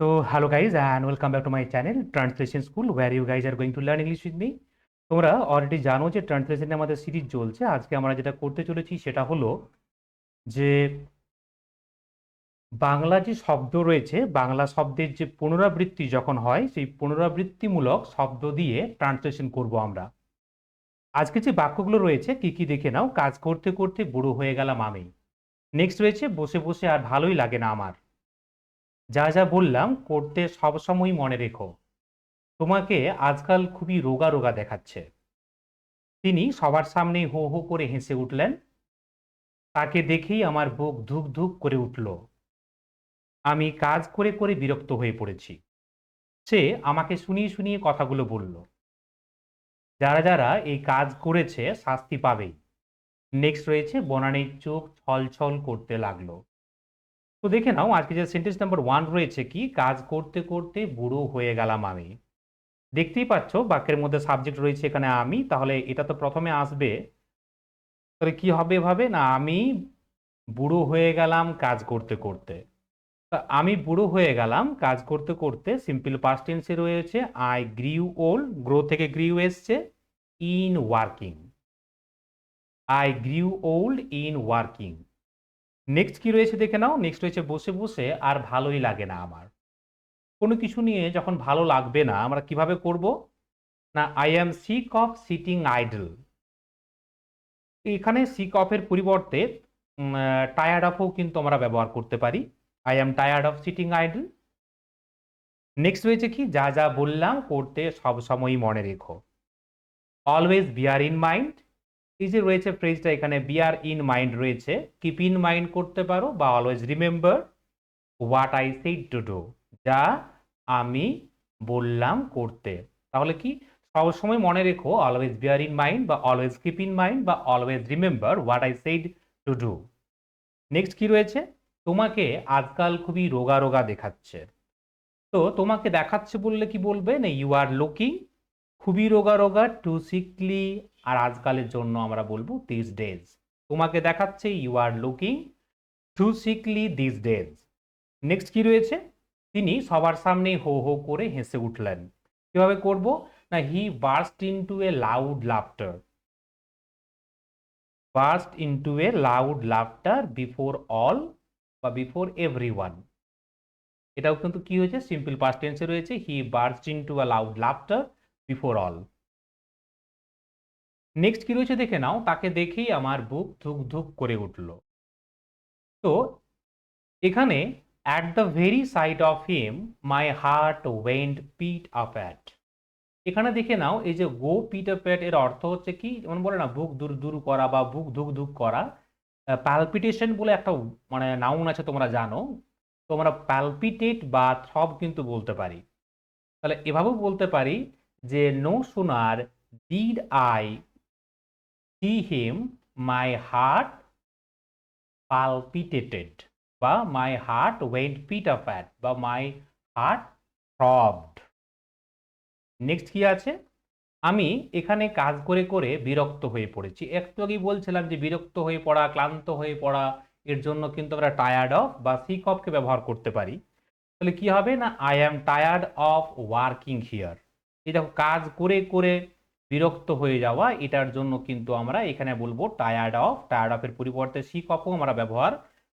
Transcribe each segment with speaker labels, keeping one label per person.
Speaker 1: So, hello guys, and welcome back to my channel Translation School, where you guys are going to learn English with me. তোমরা already জানো যে ট্রান্সলেশনে আমাদের series চলছে। আজকে আমরা যেটা করতে চলেছি সেটা হলো যে বাংলা যে শব্দ রয়েছে বাংলা শব্দের যে পুনরাবৃত্তি যখন হয় সেই পুনরাবৃত্তিমূলক শব্দ দিয়ে ট্রান্সলেশন করব আমরা। আজকে যে বাক্যগুলো রয়েছে কি কি দেখে নাও। কাজ করতে করতে বুড়ো হয়ে গেলাম আমি। নেক্সট রয়েছে বসে বসে আর ভালোই লাগে না আমার। যা যা বললাম করতে সবসময় মনে রেখো। তোমাকে আজকাল খুবই রোগা রোগা দেখাচ্ছে। তিনি সবার সামনে হো হো করে হেসে উঠলেন। তাকে দেখেই আমার বুক ধুক ধুক করে উঠল। আমি কাজ করে করে বিরক্ত হয়ে পড়েছি। সে আমাকে শুনিয়ে শুনিয়ে কথাগুলো বলল। যারা যারা এই কাজ করেছে শাস্তি পাবেই। নেক্সট রয়েছে বনানীর চোখ ছল ছল করতে লাগল। তো দেখে নাও, আজকে যে সেন্টেন্স নাম্বার ওয়ান রয়েছে কি, কাজ করতে করতে বুড়ো হয়ে গেলাম আমি। দেখতেই পাচ্ছ, বাক্যের মধ্যে সাবজেক্ট রয়েছে এখানে আমি, তাহলে এটা তো প্রথমে আসবে। তাহলে কি হবে এভাবে? না, আমি বুড়ো হয়ে গেলাম কাজ করতে করতে। আমি বুড়ো হয়ে গেলাম কাজ করতে করতে সিম্পল পাস্ট টেন্সে রয়েছে আই গ্রিউ ওল্ড গ্রো থেকে গ্রিউ এসছে in working I grew old in working next কি রয়েছে দেখে নাও। নেক্সট রয়েছে বসে বসে আর ভালোই লাগে না আমার। কোনো কিছু নিয়ে যখন ভালো লাগবে না, আমরা কীভাবে করব? না I am sick of sitting idle এখানে সিক অফের পরিবর্তে টায়ার্ড অফও কিন্তু আমরা ব্যবহার করতে পারি। I am tired of sitting idle next রয়েছে কি? যা যা বললাম করতে সব সময়ই মনে রেখো। অলওয়েজ বিয়ার ইন মাইন্ড এই যে রয়েছে ফ্রেজটা এখানে বিয়ার ইন মাইন্ড রয়েছে। কিপ ইন মাইন্ড করতে পারো বা always remember what I said to do যা আমি বললাম করতে। তাহলে কি? সবসময় মনে রেখো অলওয়েজ বিয়ার ইন মাইন্ড বা অলওয়েজ কিপ ইন মাইন্ড বা always remember what I said to do next কি রয়েছে? তোমাকে আজকাল খুবই রোগা রোগা দেখাচ্ছে। তো তোমাকে দেখাচ্ছে বললে কি বলবে? না ইউ আর লুকিং খুবই রোগা রোগা টু সিকলি আর আজকালের জন্য আমরা বলব দিস ডেজ তোমাকে দেখাচ্ছে you are looking too sickly this days next কি রয়েছে? তিনি সবার সামনে হো হো করে হেসে উঠলেন। কীভাবে করব? না he burst into a loud laughter burst into a loud laughter before all বা বিফোর এভরি ওয়ান এটাও কিন্তু কি হয়েছে? সিম্পল পাস্ট টেন্সে রয়েছে। He burst into a loud laughter before all next কি রয়েছে দেখে নাও, তাকে দেখেই আমার বুক ধুক ধুক করে উঠল। তো, এখানে at the very sight of him my heart went beat up at এখানে দেখে নাও, এই যে গো পিট আপ অ্যাট এর অর্থ হচ্ছে কি? যেমন বলে না, বুক দূর দূর করা বা বুক ধুক ধুক করা। প্যালপিটেশন বলে একটা মানে নাউন আছে, তোমরা জানো। তোমরা প্যালপিটেট বা থ্রব কিন্তু বলতে পারি। তাহলে এভাবেও বলতে পারি যে no sooner did I see him my heart palpitated বা my heart went beat up at বা মাই হার্ট throbbed. নেক্সট কি আছে? আমি এখানে কাজ করে করে বিরক্ত হয়ে পড়েছি। একটু আগেই বলছিলাম যে বিরক্ত হয়ে পড়া, ক্লান্ত হয়ে পড়া, এর জন্য কিন্তু আমরা টায়ার্ড অফ বা সিক অফকে ব্যবহার করতে পারি। তাহলে কি হবে না I am tired of working here এই দেখো কাজ করে করে বিরক্ত হয়ে যাওয়া, এটার জন্য কিন্তু আমরা এখানে বলব টায়ার্ড অফ টায়ার্ড অফের পরিবর্তে সিক অফও আমরা ব্যবহার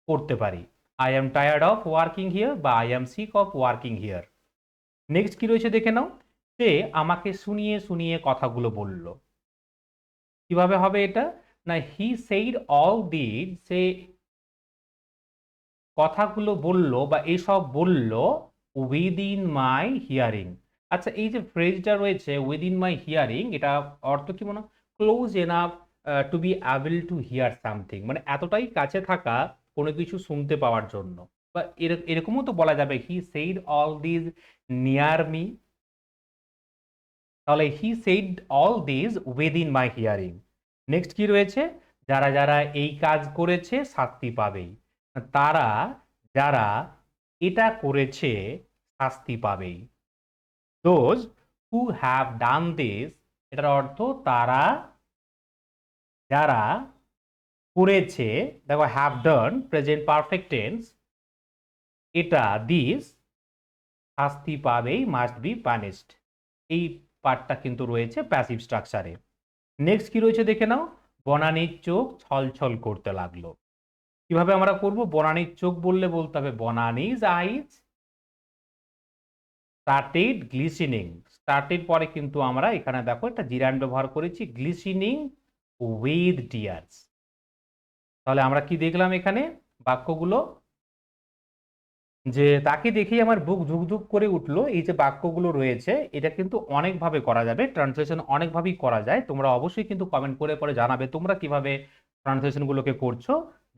Speaker 1: করতে পারি। I am tired of working here বা I am sick of working here next কি রয়েছে দেখে নাও? সে আমাকে শুনিয়ে শুনিয়ে কথাগুলো বলল। কীভাবে হবে এটা? না হি সেইড অল দিড সে কথাগুলো বলল বা এসব বলল উইদিন মাই হিয়ারিং আচ্ছা এই যে ফ্রেজটা রয়েছে উইদিন মাই হিয়ারিং এটা অর্থ কি মনে? Close enough to be able to hear something মানে এতটাই কাছে থাকা কোনো কিছু শুনতে পাওয়ার জন্য। বা এরকমও তো বলা যাবে he said all these near me তাহলে he said all these within my hearing next কি রয়েছে? যারা যারা এই কাজ করেছে, শাস্তি পাবেই। তারা, যারা এটা করেছে, শাস্তি পাবেই। Those who have done this এটার অর্থ তারা, যারা করেছে, দেখো have done present perfect tense এটা দিস শাস্তি পাবেই মাস্ট বি পানিশড এই পার্টটা কিন্তু রয়েছে প্যাসিভ স্ট্রাকচারে নেক্সট কি রয়েছে দেখে নাও? বনানীর চোখ ছলছল করতে লাগল। কীভাবে আমরা করব? বনানীর চোখ বললে বলতে হবে, বনানিজ আইজ স্টার্টেড গ্লিসিনিং স্টার্টেড পরে কিন্তু আমরা এখানে দেখো একটা জিরান ব্যবহার করেছি গ্লিসিনিং উইথ ডিয়ার্স তাহলে আমরা কি দেখলাম এখানে বাক্যগুলো? যে তাকে দেখেই আমার বুক ধুকধুক করে উঠল, এই যে বাক্যগুলো রয়েছে, এটা কিন্তু অনেকভাবে করা যাবে ট্রান্সলেশন অনেকভাবেই করা যায়। তোমরা অবশ্যই কিন্তু কমেন্ট করে পরে জানাবে তোমরা কীভাবে ট্রান্সলেশনগুলোকে করছ।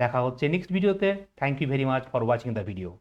Speaker 1: দেখা হচ্ছে নেক্সট ভিডিওতে thank you very much for watching the video